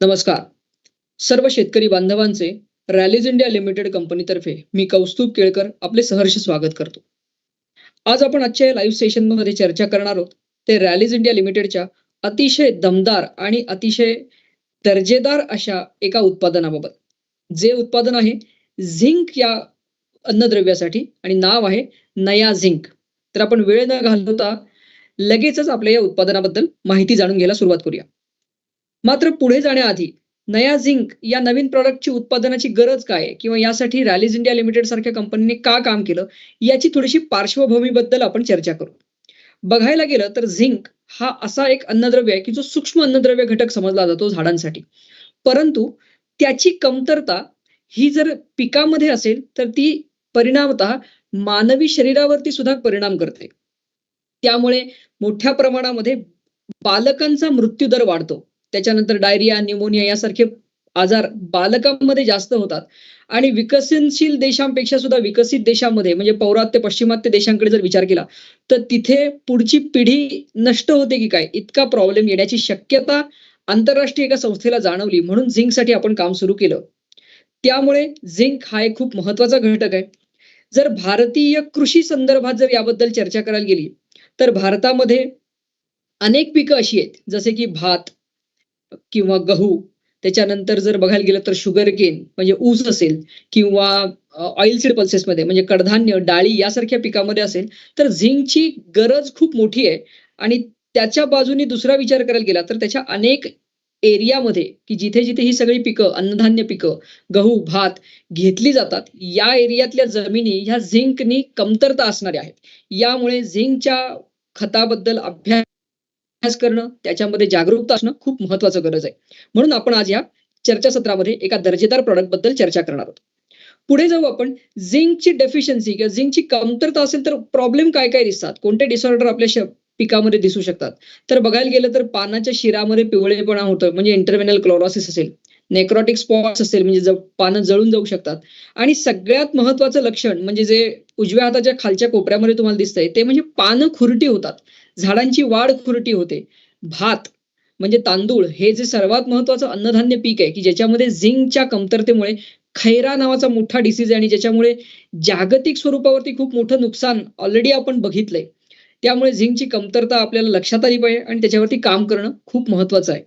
नमस्कार. सर्व शेतकरी बांधवांचे रॅलीज इंडिया लिमिटेड कंपनीतर्फे मी कौस्तुभ केळकर आपले सहर्ष स्वागत करतो. आज आपण आजच्या या लाईव्ह सेशनमध्ये चर्चा करणार आहोत. ते रॅलीज इंडिया लिमिटेडच्या अतिशय दमदार आणि अतिशय दर्जेदार अशा एका उत्पादनाबाबत. जे उत्पादन आहे झिंक या अन्नद्रव्यासाठी आणि नाव आहे नया झिंक. तर आपण वेळ न घालवता लगेचच आपल्या या उत्पादनाबद्दल माहिती जाणून घ्यायला सुरुवात करूया. मात्र पुढे जाण्याआधी नया झिंक या नवीन प्रॉडक्टची उत्पादनाची गरज काय आहे? किंवा यासाठी रॅलीज इंडिया लिमिटेड सारख्या कंपनीने का काम केलं? याची थोडीशी पार्श्वभूमीबद्दल आपण चर्चा करू. बघायला गेलं तर झिंक हा असा एक अन्नद्रव्य आहे की जो सूक्ष्म अन्नद्रव्य घटक समजला जातो झाडांसाठी. परंतु त्याची कमतरता ही जर पिकामध्ये असेल तर ती परिणामत मानवी शरीरावरती सुद्धा परिणाम करते. त्यामुळे मोठ्या प्रमाणामध्ये बालकांचा मृत्यूदर वाढतो. त्याच्यानंतर डायरिया न्युमोनिया यासारखे आजार बालकांमध्ये जास्त होतात. आणि विकसनशील देशांपेक्षा सुद्धा विकसित देशामध्ये म्हणजे पौरात्य पश्चिमात्य देशांकडे जर विचार केला तर तिथे पुढची पिढी नष्ट होते की काय? इतका प्रॉब्लेम येण्याची शक्यता आंतरराष्ट्रीय एका संस्थेला जाणवली. म्हणून झिंकसाठी आपण काम सुरू केलं. त्यामुळे झिंक हा एक खूप महत्त्वाचा घटक आहे. जर भारतीय कृषी संदर्भात जर याबद्दल चर्चा करायला गेली तर भारतामध्ये अनेक पिकं अशी आहेत. जसे की भात किंवा गहू त्याच्यानंतर जर बघायला गेलं तर शुगर केन म्हणजे ऊस असेल किंवा ऑइल सीड पल्सेसमध्ये म्हणजे कडधान्य डाळी यासारख्या पिकामध्ये असेल तर झिंकची गरज खूप मोठी आहे. आणि त्याच्या बाजूने दुसरा विचार करायला गेला तर त्याच्या अनेक एरियामध्ये की जिथे जिथे ही सगळी पिकं अन्नधान्य पिकं गहू भात घेतली जातात या एरियातल्या जमिनी ह्या झिंकनी कमतरता असणाऱ्या आहेत. यामुळे झिंकच्या खताबद्दल अभ्यास अभ्यास करणं त्याच्यामध्ये जागरूकता असणं खूप महत्वाचं गरज आहे. म्हणून आपण आज या चर्चासत्रामध्ये एका दर्जेदार प्रॉडक्टबद्दल चर्चा करणार आहोत. पुढे जाऊ आपण झिंकची डेफिशियन्सी किंवा झिंकची कमतरता असेल तर प्रॉब्लेम काय काय दिसतात? कोणते डिसऑर्डर आपल्या पिकामध्ये दिसू शकतात? तर बघायला गेलं तर पानाच्या शिरामध्ये पिवळेपणा होतं म्हणजे इंटरव्हेनल क्लोरोसिस असेल नेक्रॉटिक स्पॉट्स असेल म्हणजे पानं जळून जाऊ शकतात. आणि सगळ्यात महत्वाचं लक्षण म्हणजे जे उजव्या हाताच्या खालच्या कोपऱ्यामध्ये तुम्हाला दिसतंय ते म्हणजे पानं खुरटी होतात. झाडांची वाढ खुरटी होते. भात म्हणजे तांदूळ हे जे सर्वात महत्वाचं अन्नधान्य पीक आहे की ज्याच्यामध्ये झिंकच्या कमतरतेमुळे खैरा नावाचा मोठा डिसीज आहे आणि ज्याच्यामुळे जागतिक स्वरूपावरती खूप मोठं नुकसान ऑलरेडी आपण बघितलंय. त्यामुळे झिंकची कमतरता आपल्याला लक्षात आली पाहिजे आणि त्याच्यावरती काम करणं खूप महत्वाचं आहे.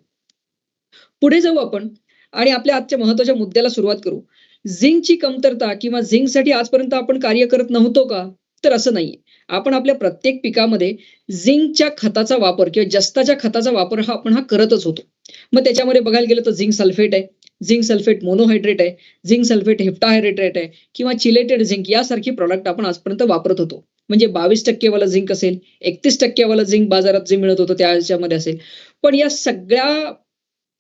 पुढे जाऊ आपण आणि आपल्या आजच्या महत्त्वाच्या मुद्द्याला सुरुवात करू. झिंकची कमतरता किंवा झिंकसाठी आजपर्यंत आपण कार्य करत नव्हतो का? तर असं नाहीये. आपण आपल्या प्रत्येक पिकामध्ये झिंकच्या खताचा वापर किंवा जस्ताच्या खताचा वापर हा आपण हा करतच होतो. मग त्याच्यामध्ये बघायला गेलं तर झिंक सल्फेट आहे. झिंक सल्फेट मोनोहायड्रेट आहे. झिंक सल्फेट हेप्टाहायड्रेट आहे. किंवा चिलेटेड झिंक यासारखी प्रॉडक्ट आपण आजपर्यंत वापरत होतो. म्हणजे बावीस टक्केवाला झिंक असेल एकतीस टक्केवाला झिंक बाजारात जे मिळत होतं त्याच्यामध्ये असेल. पण या सगळ्या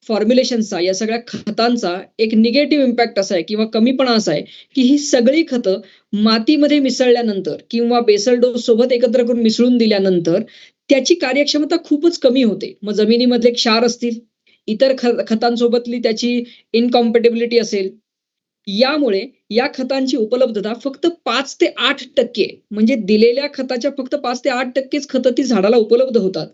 फॉर्म्युलेशनचा या सगळ्या खतांचा एक निगेटिव्ह इम्पॅक्ट असा आहे किंवा कमीपणा असा आहे की ही सगळी खतं मातीमध्ये मिसळल्यानंतर किंवा बेसल डोस सोबत एकत्र करून मिसळून दिल्यानंतर त्याची कार्यक्षमता खूपच कमी होते. मग जमिनीमधले क्षार असतील इतर ख खतांसोबतली त्याची इनकॉम्पेटेबिलिटी असेल यामुळे या खतांची उपलब्धता फक्त पाच ते आठ टक्के म्हणजे दिलेल्या खताच्या फक्त पाच ते आठ टक्केच खतं ती झाडाला उपलब्ध होतात.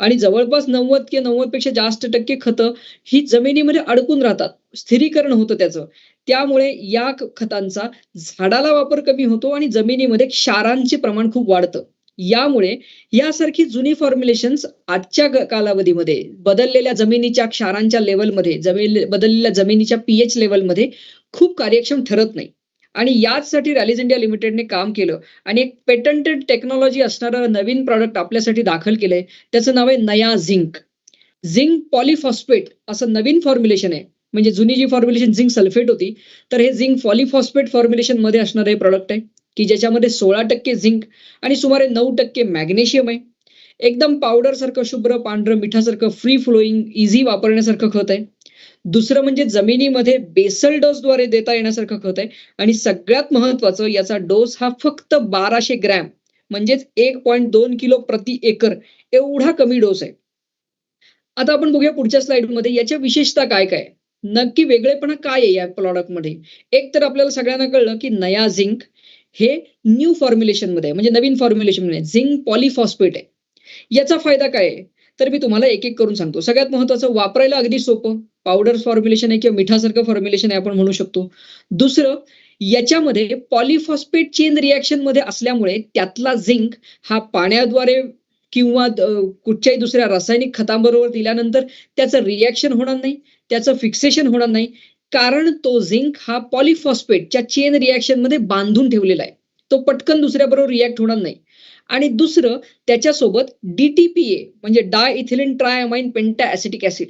आणि जवळपास नव्वद किंवा नव्वदपेक्षा जास्त टक्के खतं ही जमिनीमध्ये अडकून राहतात. स्थिरीकरण होतं त्याचं. त्यामुळे या खतांचा झाडाला वापर कमी होतो आणि जमिनीमध्ये क्षारांचे प्रमाण खूप वाढतं. यामुळे यासारखी जुनी फॉर्म्युलेशन्स आजच्या कालावधीमध्ये बदललेल्या जमिनीच्या क्षारांच्या लेवलमध्ये जमीन बदललेल्या जमिनीच्या पीएच लेवलमध्ये खूप कार्यक्षम ठरत नाही. आणि याचसाठी रॅलीज इंडिया लिमिटेडने काम केलं. आणि एक पेटंटेड टेक्नॉलॉजी असणारं नवीन प्रॉडक्ट आपल्यासाठी दाखल केलंय. त्याचं नाव आहे नया झिंक झिंक पॉलिफॉस्फेट असं नवीन फॉर्म्युलेशन आहे. म्हणजे जुनी जी फॉर्म्युलेशन झिंक सल्फेट होती तर हे झिंक पॉलिफॉस्फेट फॉर्म्युलेशनमध्ये असणारं हे प्रॉडक्ट आहे की ज्याच्यामध्ये सोळा टक्के झिंक आणि सुमारे नऊ टक्के मॅग्नेशियम आहे. एकदम पावडर सारखं शुभ्र पांढरं मिठासारखं फ्री फ्लोईंग इझी वापरण्यासारखं खत आहे. दुसरं म्हणजे जमिनीमध्ये बेसल डोसद्वारे देता येण्यासारखं खत आहे. आणि सगळ्यात महत्वाचं याचा डोस हा फक्त बाराशे ग्रॅम म्हणजेच एक पॉईंट दोन किलो प्रति एकर एवढा कमी डोस आहे. आता आपण बघूया पुढच्या स्लाइडमध्ये याच्या विशेषता काय काय नक्की वेगळेपणा काय आहे या प्रॉडक्टमध्ये एक तर आपल्याला सगळ्यांना कळलं की नया झिंक हे न्यू फॉर्म्युलेशनमध्ये म्हणजे नवीन फॉर्म्युलेशनमध्ये झिंक पॉलिफॉस्फेट आहे. याचा फायदा काय आहे? तर मी तुम्हाला एक एक करून सांगतो. सगळ्यात महत्वाचं वापरायला अगदी सोपं. पावडर फॉर्म्युलेशन आहे किंवा मिठासारखं फॉर्म्युलेशन आहे आपण म्हणू शकतो. दुसरं याच्यामध्ये पॉलिफॉस्फेट चेन रिॲक्शनमध्ये असल्यामुळे त्यातला झिंक हा पाण्याद्वारे किंवा कुठच्याही दुसऱ्या रासायनिक खतांबरोबर दिल्यानंतर त्याचं रिॲक्शन होणार नाही त्याचं फिक्सेशन होणार नाही. कारण तो झिंक हा पॉलिफॉस्फेटच्या चेन रिॲक्शनमध्ये बांधून ठेवलेला आहे. तो पटकन दुसऱ्याबरोबर रिॲक्ट होणार नाही. आणि दुसरं त्याच्यासोबत डीटीपीए म्हणजे diethylene triamine pentaacetic acid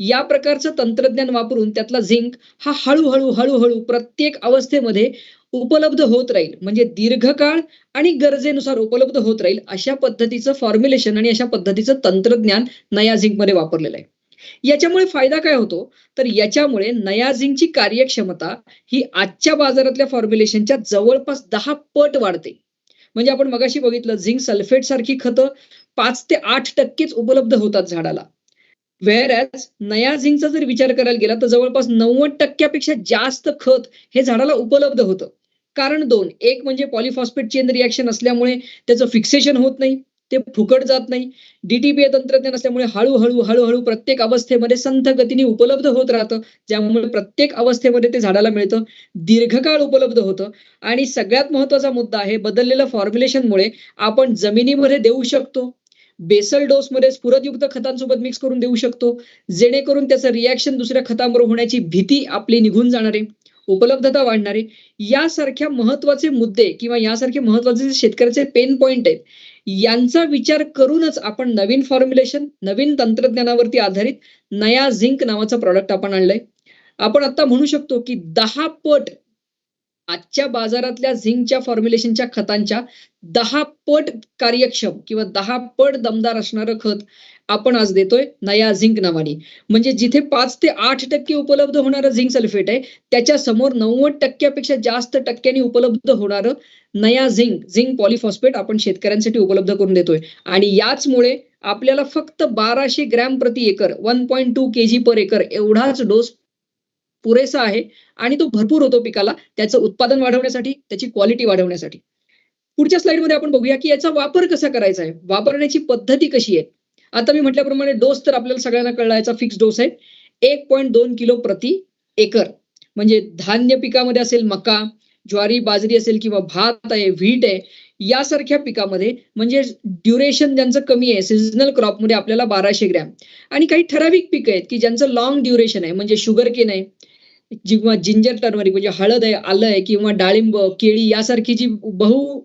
या प्रकारचं तंत्रज्ञान वापरून त्यातला झिंक हा हळूहळू हळूहळू प्रत्येक अवस्थेमध्ये उपलब्ध होत राहील. म्हणजे दीर्घकाळ आणि गरजेनुसार उपलब्ध होत राहील अशा पद्धतीचं फॉर्म्युलेशन आणि अशा पद्धतीचं तंत्रज्ञान नया झिंकमध्ये वापरलेलं आहे. याच्यामुळे फायदा काय होतो? तर याच्यामुळे नया झिंकची कार्यक्षमता ही आजच्या बाजारातल्या फॉर्म्युलेशनच्या जवळपास दहा पट वाढते. म्हणजे आपण मगाशी बघितलं झिंक सल्फेट सारखी खतं पाच ते आठ टक्केच उपलब्ध होतात झाडाला. वेअर ॲज नया झिंकचा जर विचार करायला गेला तर जवळपास नव्वद टक्क्यापेक्षा जास्त खत हे झाडाला उपलब्ध होतं. कारण दोन एक म्हणजे पॉलिफॉस्फेट चेन रिॲक्शन असल्यामुळे त्याचं फिक्सेशन होत नाही ते फुकट जात नाही. डीटीपीए तंत्रज्ञान असल्यामुळे हळूहळू हळूहळू प्रत्येक अवस्थेमध्ये संथ गतीने उपलब्ध होत राहतं. ज्यामुळे प्रत्येक अवस्थेमध्ये ते झाडाला मिळतं. दीर्घकाळ उपलब्ध होतं. आणि सगळ्यात महत्त्वाचा मुद्दा आहे बदललेलं फॉर्म्युलेशनमुळे आपण जमिनीमध्ये देऊ शकतो. बेसल डोसमध्ये स्फुरदयुक्त खतांसोबत मिक्स करून देऊ शकतो. जेणेकरून त्याचं रिॲक्शन दुसऱ्या खतांबरोबर होण्याची भीती आपली निघून जाणार आहे उपलब्धता वाढणार. आहे यासारख्या महत्त्वाचे मुद्दे किंवा यासारखे महत्त्वाचे जे शेतकऱ्याचे पेन पॉइंट आहेत यांचा विचार करूनच आपण नवीन फॉर्म्युलेशन नवीन तंत्रज्ञानावरती आधारित नया झिंक नावाचा प्रॉडक्ट आपण आणलाय. आपण आता म्हणू शकतो की दहा पट आजच्या बाजारातल्या झिंकच्या फॉर्म्युलेशनच्या खतांच्या दहा पट कार्यक्षम किंवा दहा पट दमदार असणारं खत आपण आज देतोय नया झिंक नावाने. म्हणजे जिथे पाच ते आठ टक्के उपलब्ध होणारं झिंक सल्फेट आहे त्याच्यासमोर नव्वद टक्क्यापेक्षा जास्त टक्क्यांनी उपलब्ध होणारं नया झिंक झिंक पॉलिफॉस्फेट आपण शेतकऱ्यांसाठी उपलब्ध करून देतोय. आणि याचमुळे आपल्याला फक्त बाराशे ग्रॅम प्रति acre one point two K G per acre एवढाच डोस पुरेसा आहे आणि तो भरपूर होतो पिकाला त्याचं उत्पादन वाढवण्यासाठी त्याची क्वालिटी वाढवण्यासाठी. पुढच्या स्लाइडमध्ये आपण बघूया की याचा वापर कसा करायचा आहे वापरण्याची पद्धती कशी आहे. आता मी म्हटल्याप्रमाणे डोस तर आपल्याला सगळ्यांना कळला याचा फिक्स डोस आहे. एक पॉईंट दोन किलो प्रति एकर. म्हणजे धान्य पिकामध्ये असेल मका ज्वारी बाजरी असेल किंवा भात आहे व्हीट आहे यासारख्या पिकामध्ये म्हणजे ड्युरेशन ज्यांचं कमी आहे सिजनल क्रॉपमध्ये आपल्याला बाराशे ग्रॅम. आणि काही ठराविक पिकं आहेत की ज्यांचं लॉंग ड्युरेशन आहे म्हणजे शुगर केन आहे किंवा जिंजर टर्मरिक म्हणजे हळद आहे आलं आहे किंवा डाळिंब केळी यासारखी जी बहु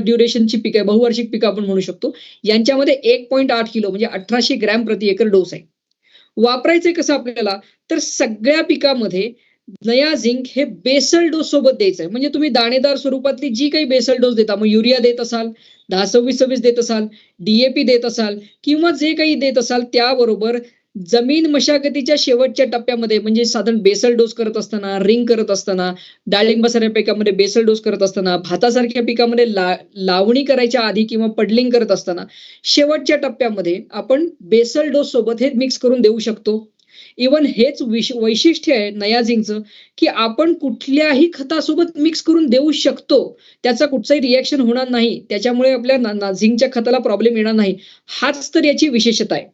ड्युरेशनची पिकं आहे बहुवार्षिक पिकं आपण म्हणू शकतो यांच्यामध्ये एक पॉईंट आठ किलो म्हणजे अठराशे ग्रॅम प्रति एकर डोस आहे. वापरायचंय कसं आपल्याला? तर सगळ्या पिकामध्ये नया झिंक हे बेसल डोस सोबत द्यायचं आहे. म्हणजे तुम्ही दाणेदार स्वरूपातली जी काही बेसल डोस देता मग युरिया देत असाल दहा सव्वीस सव्वीस देत असाल डीएपी देत असाल किंवा जे काही देत असाल त्याबरोबर जमीन मशागतीच्या शेवटच्या टप्प्यामध्ये म्हणजे साधारण बेसल डोस करत असताना रिंग करत असताना डाळिंबासारख्या पिकामध्ये बेसल डोस करत असताना भातासारख्या पिकामध्ये ला लावणी करायच्या आधी किंवा पडलिंग करत असताना शेवटच्या टप्प्यामध्ये आपण बेसल डोस सोबत हे मिक्स करून देऊ शकतो. इवन हेच विश वैशिष्ट्य आहे नयाझिंगचं की आपण कुठल्याही खतासोबत मिक्स करून देऊ शकतो. त्याचा कुठचाही रिॲक्शन होणार नाही. त्याच्यामुळे आपल्या झिंगच्या झिंकच्या खताला प्रॉब्लेम येणार नाही. हाच तर याची विशेषता आहे.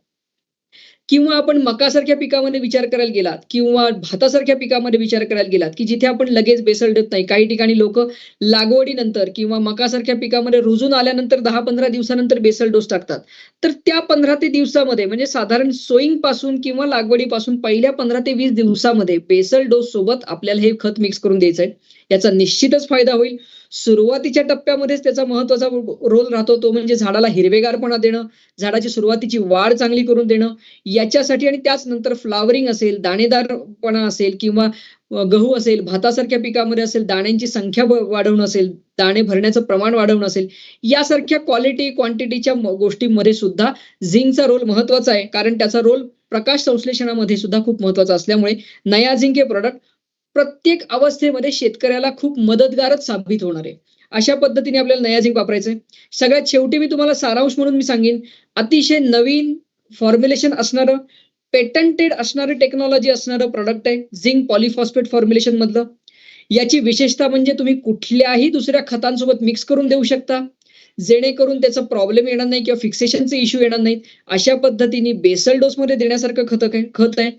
किंवा आपण मकासारख्या पिकामध्ये विचार करायला गेलात किंवा भातासारख्या पिकामध्ये विचार करायला गेलात की जिथे आपण लगेच बेसल देत नाही काही ठिकाणी लोक लागवडीनंतर किंवा मकासारख्या पिकामध्ये रुजून आल्यानंतर दहा पंधरा दिवसानंतर बेसल डोस टाकतात. तर त्या पंधरा ते दिवसामध्ये म्हणजे साधारण सोईंगपासून किंवा लागवडीपासून पहिल्या पंधरा ते वीस दिवसामध्ये बेसल डोस सोबत आपल्याला हे खत मिक्स करून द्यायचंय. याचा निश्चितच फायदा होईल. सुरुवातीच्या टप्प्यामध्येच त्याचा महत्त्वाचा रोल राहतो तो म्हणजे झाडाला हिरवेगारपणा देणं झाडाची सुरुवातीची वाढ चांगली करून देणं. याच्यासाठी आणि त्याच नंतर फ्लावरिंग असेल दाणेदारपणा असेल किंवा गहू असेल भातासारख्या पिकामध्ये असेल दाण्यांची संख्या वाढवणं असेल दाणे भरण्याचं प्रमाण वाढवणं असेल यासारख्या क्वालिटी क्वांटिटीच्या गोष्टींमध्ये सुद्धा झिंकचा रोल महत्त्वाचा आहे. कारण त्याचा रोल प्रकाश संश्लेषणामध्ये सुद्धा खूप महत्त्वाचा असल्यामुळे नया झिंक हे प्रॉडक्ट प्रत्येक अवस्थेमध्ये शेतकऱ्याला खूप मदतगारच साबित होणार आहे. अशा पद्धतीने आपल्याला नया झिंक वापरायचंय. सगळ्यात शेवटी मी तुम्हाला सारांश म्हणून मी सांगेन अतिशय नवीन फॉर्म्युलेशन असणारं पेटंटेड असणारं टेक्नॉलॉजी असणारं प्रोडक्ट आहे झिंक पॉलिफॉस्फेट फॉर्म्युलेशन मधलं. याची विशेषता म्हणजे तुम्ही कुठल्याही दुसऱ्या खतांसोबत मिक्स करून देऊ शकता. जेणेकरून त्याचा प्रॉब्लेम येणार नाही किंवा फिक्सेशनचे इश्यू येणार नाहीत. अशा पद्धतीने बेसल डोसमध्ये देण्यासारखं खत खत आहे.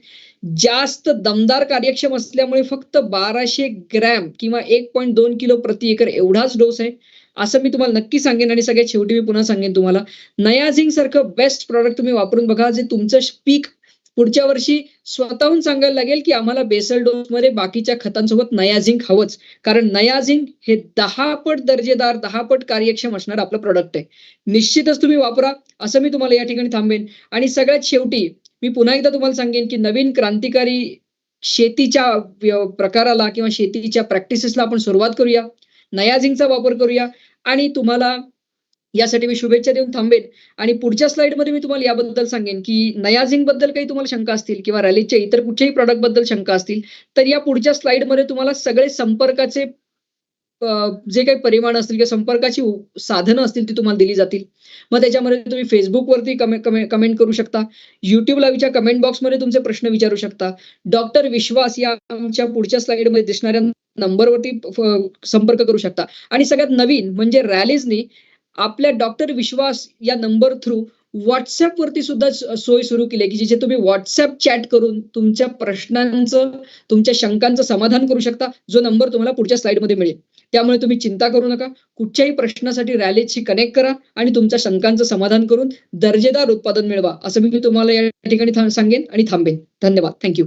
जास्त दमदार कार्यक्षम असल्यामुळे फक्त बाराशे ग्रॅम किंवा एक पॉईंट दोन किलो प्रति एकर एवढाच डोस आहे. असं मी तुम्हाला नक्की सांगेन आणि सगळ्यात शेवटी मी पुन्हा सांगेन तुम्हाला. नयाझिंग सारखं बेस्ट प्रॉडक्ट तुम्ही वापरून बघा जे तुमचं पीक पुढच्या वर्षी स्वतःहून सांगायला लागेल की आम्हाला बेसल डोसमध्ये बाकीच्या खतांसोबत नयाझिंक हवंच. कारण नयाझिंक हे दहा पट दर्जेदार दहा पट कार्यक्षम असणार आपलं प्रोडक्ट आहे. निश्चितच तुम्ही वापरा असं मी तुम्हाला या ठिकाणी थांबेन. आणि सगळ्यात शेवटी मी पुन्हा एकदा तुम्हाला सांगेन की नवीन क्रांतिकारी शेतीच्या प्रकाराला किंवा शेतीच्या प्रॅक्टिसेसला आपण सुरुवात करूया. नयाझिंकचा वापर करूया. आणि तुम्हाला यासाठी मी शुभेच्छा देऊन थांबेन. आणि पुढच्या स्लाइडमध्ये मी तुम्हाला याबद्दल सांगेन की नयाझिंगबद्दल काही तुम्हाला शंका असतील किंवा रॅलीच्या इतर कुठच्याही प्रॉडक्टबद्दल शंका असतील तर या पुढच्या स्लाइडमध्ये तुम्हाला सगळे संपर्काचे जे काही परिमाण असतील किंवा संपर्काची साधनं असतील ती तुम्हाला दिली जातील. मग त्याच्यामध्ये तुम्ही फेसबुकवरती कमेंट करू शकता. युट्यूब लाईव्हच्या कमेंट बॉक्समध्ये तुमचे प्रश्न विचारू शकता. डॉक्टर विश्वास या आमच्या पुढच्या स्लाइडमध्ये दिसणाऱ्या नंबरवरती संपर्क करू शकता. आणि सगळ्यात नवीन म्हणजे रॅलीजनी आपल्या डॉक्टर विश्वास या नंबर थ्रू व्हॉट्सअप वरती सुद्धा सोय सुरू केली की जिथे तुम्ही व्हॉट्सअप चॅट करून तुमच्या प्रश्नांचं तुमच्या शंकांचं समाधान करू शकता. जो नंबर तुम्हाला पुढच्या स्लाइडमध्ये मिळेल. त्यामुळे तुम्ही चिंता करू नका. कुठच्याही प्रश्नासाठी रॅलीजशी कनेक्ट करा आणि तुमच्या शंकांचं समाधान करून दर्जेदार उत्पादन मिळवा. असं मी तुम्हाला या ठिकाणी सांगेन आणि थांबेन. धन्यवाद. थँक्यू